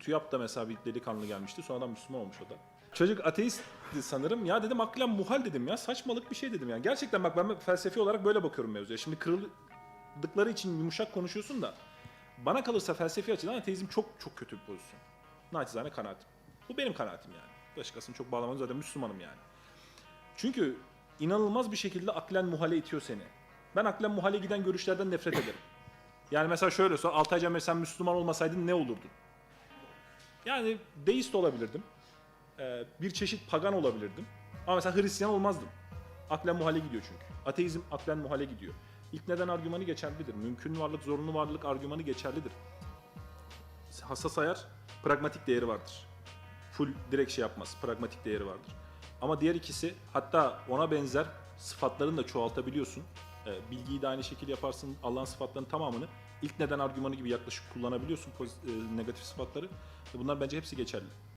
TÜYAP da mesela bir delikanlı gelmişti. Sonradan Müslüman olmuş o da. Çocuk ateistti sanırım. Ya dedim aklen muhal dedim ya. Saçmalık bir şey dedim yani. Gerçekten bak ben felsefi olarak böyle bakıyorum mevzuya. Şimdi kırıldıkları için yumuşak konuşuyorsun da bana kalırsa felsefi açıdan ateizm çok çok kötü bir pozisyon. Naçizane kanaatim. Bu benim kanaatim yani. Başkasını çok bağlamam zaten Müslümanım yani. Çünkü inanılmaz bir şekilde aklen muhale itiyor seni. Ben aklen muhale giden görüşlerden nefret ederim. Yani mesela şöyle sor, Altay Camer sen Müslüman olmasaydın ne olurdun? Yani deist olabilirdim. Ee, bir çeşit pagan olabilirdim. Ama mesela Hristiyan olmazdım. Aklen muhale gidiyor çünkü. Ateizm aklen muhale gidiyor. İlk neden argümanı geçerlidir. Mümkün varlık, zorunlu varlık argümanı geçerlidir. Hassas ayar, pragmatik değeri vardır. Full direkt şey yapmaz, pragmatik değeri vardır. Ama diğer ikisi hatta ona benzer sıfatlarını da çoğaltabiliyorsun. Ee, bilgiyi de aynı şekilde yaparsın. Allah'ın sıfatlarının tamamını ilk neden argümanı gibi yaklaşık kullanabiliyorsun poz- e, negatif sıfatları. Bunlar bence hepsi geçerli.